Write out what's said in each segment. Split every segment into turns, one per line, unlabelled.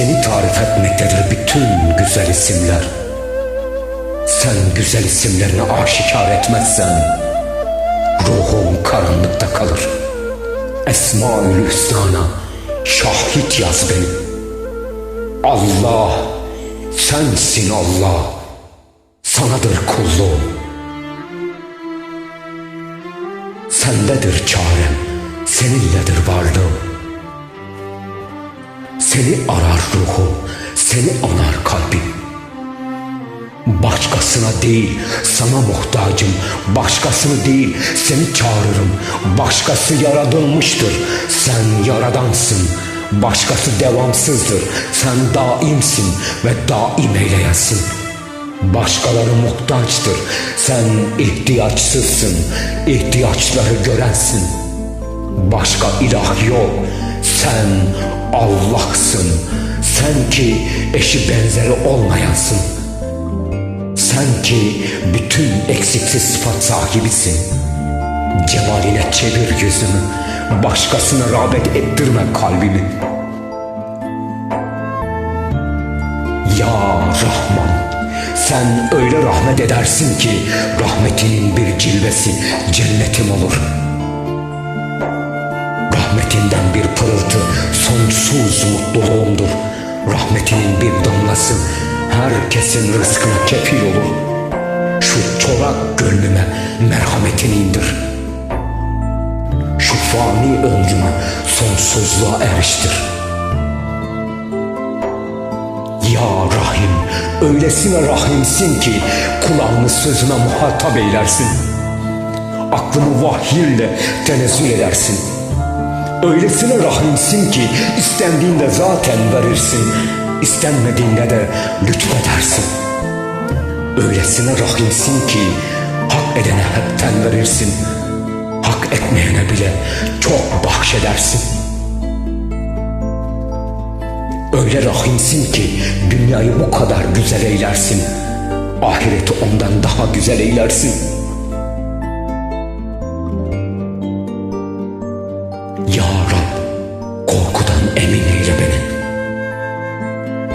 etmektedir bütün güzel isimler. Sen güzel isimlerini aşikar etmezsen ruhum karanlıkta kalır. Esma-ül Hüsna'na şahit yaz beni. Allah, sensin Allah. Sanadır kulluğum. Sendedir çarem, seninledir varlığım. Seni arar ruhum, seni anar kalbim. Başkasına değil, sana muhtacım. Başkasını değil, seni çağırırım. Başkası yaratılmıştır, sen yaradansın. Başkası devamsızdır, sen daimsin ve daim eyleyensin. Başkaları muhtaçtır, sen ihtiyaçsızsın, ihtiyaçları görensin. Başka ilah yok, sen Allah'sın. Sen ki eşi benzeri olmayansın. Sen ki bütün eksiksiz sıfat sahibisin. Cemaline çevir yüzümü, başkasına rağbet ettirme kalbimi. Ya Rahman, sen öyle rahmet edersin ki rahmetinin bir cilvesi cennetim olur. Rahmetinden bir pırıltı sonsuz mutluluğumdur. Rahmetinin bir damlası herkesin rızkına kefil olur. Şu çorak gönlüme merhametini indir. Şu fani ömrümü sonsuzluğa eriştir. Ya Rahim, öylesine rahimsin ki kulağını sözüme muhatap eylersin. Aklımı vahyinle tenezzül edersin. Öylesine rahimsin ki istendiğinde zaten verirsin. İstenmediğinde de lütfedersin. Öylesine rahimsin ki hak edene hepten verirsin. Hak etmeyene bile çok bahşedersin. Öyle rahimsin ki dünyayı bu kadar güzel eylersin. Ahireti ondan daha güzel eylersin.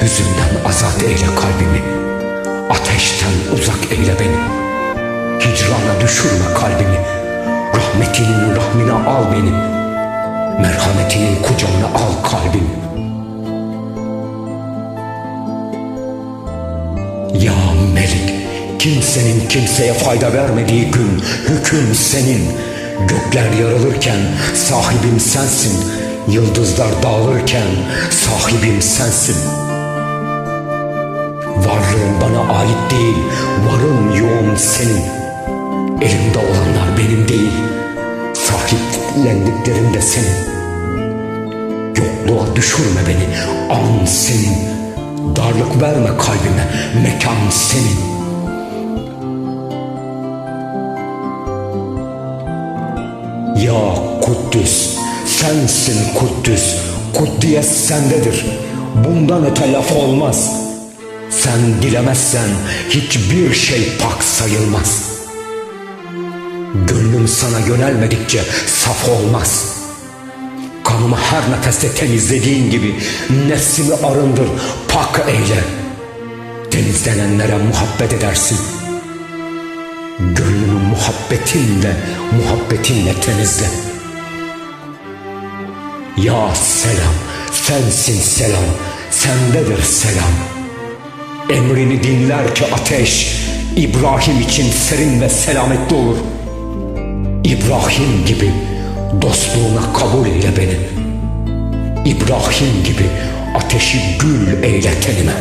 Hüzünden azat eyle kalbimi. Ateşten uzak eyle beni. Hicrana düşürme kalbimi. Rahmetinin rahmine al beni. Merhametinin kucağına al kalbimi. Ya Melik, kimsenin kimseye fayda vermediği gün hüküm senin. Gökler yarılırken sahibim sensin. Yıldızlar dağılırken sahibim sensin. Bana ait değil, varın yoğun senin. Elimde olanlar benim değil, sahiplendiklerim de senin. Yokluğa düşürme beni, an senin. Darlık verme kalbime, mekan senin. Ya Kuddüs, sensin Kuddüs, Kuddiyet sendedir. Bundan öte laf olmaz. Sen dilemezsen hiçbir şey pak sayılmaz. Gönlüm sana yönelmedikçe saf olmaz. Kanımı her nefeste temizlediğin gibi nefsimi arındır, pak eyle. Temizlenenlere muhabbet edersin. Gönlümü muhabbetinle, muhabbetinle temizle. Ya selam, sensin selam, sendedir selam. Emrini dinler ki ateş, İbrahim için serin ve selametli olur. İbrahim gibi dostluğuna kabul eyle beni. İbrahim gibi ateşi gül eyle tenime.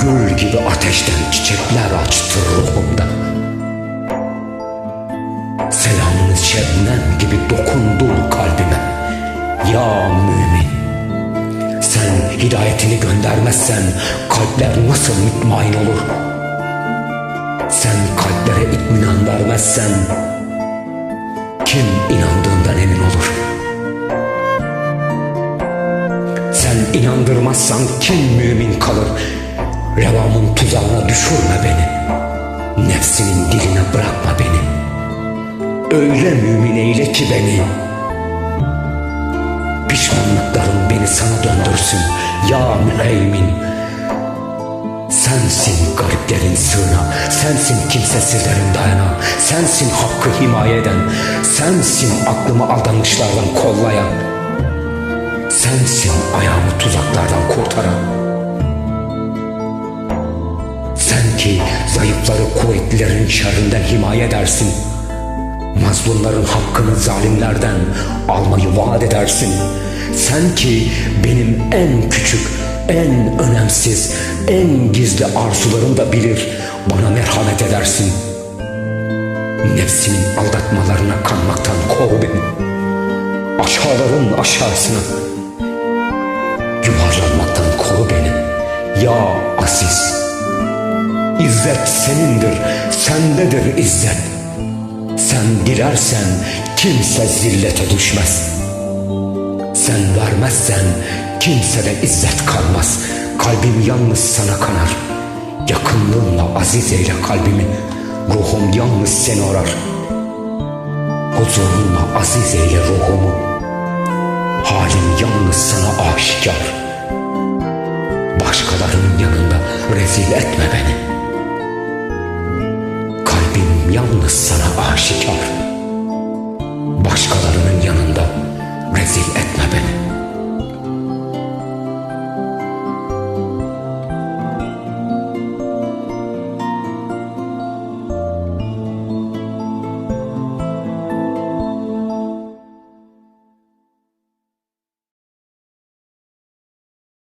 Gül gibi ateşten çiçekler açtır ruhumda. Selamınız şebnem gibi dokundur kalbime. Ya mümin, sen hidayetini göndermezsen kalpler nasıl mutmain olur? Sen kalplere itminan vermezsen kim inandığından emin olur? Sen inandırmazsan kim mümin kalır? Revamın tuzağına düşürme beni. Nefsinin diline bırakma beni. Öyle mümin eyle ki beni. Pişmanlıklarım beni sana döndürsün ya müheymin. Sensin gariplerin sığınağı, sensin kimsesizlerin dayanağı, sensin hakkı himaye eden, sensin aklımı aldanışlardan kollayan, sensin ayağımı tuzaklardan kurtaran. Sen ki zayıfları kuvvetlilerin şerrinden himaye edersin. Mazlumların hakkını zalimlerden almayı vaat edersin. Sen ki benim en küçük, en önemsiz, en gizli arzularımı da bilir, bana merhamet edersin. Nefsimin aldatmalarına kanmaktan koru beni. Aşağıların aşağısına yuvarlanmaktan koru beni. Ya Aziz, İzzet senindir, sendedir izzet. Sen dilersen kimse zillete düşmez. Sen vermezsen kimsede izzet kalmaz. Kalbim yalnız sana kanar. Yakınlığınla aziz eyle kalbimi. Ruhum yalnız seni arar. Huzurunla aziz eyle ruhumu. Halim yalnız sana aşikar. Başkalarının yanında rezil etme yalnız sana aşikar.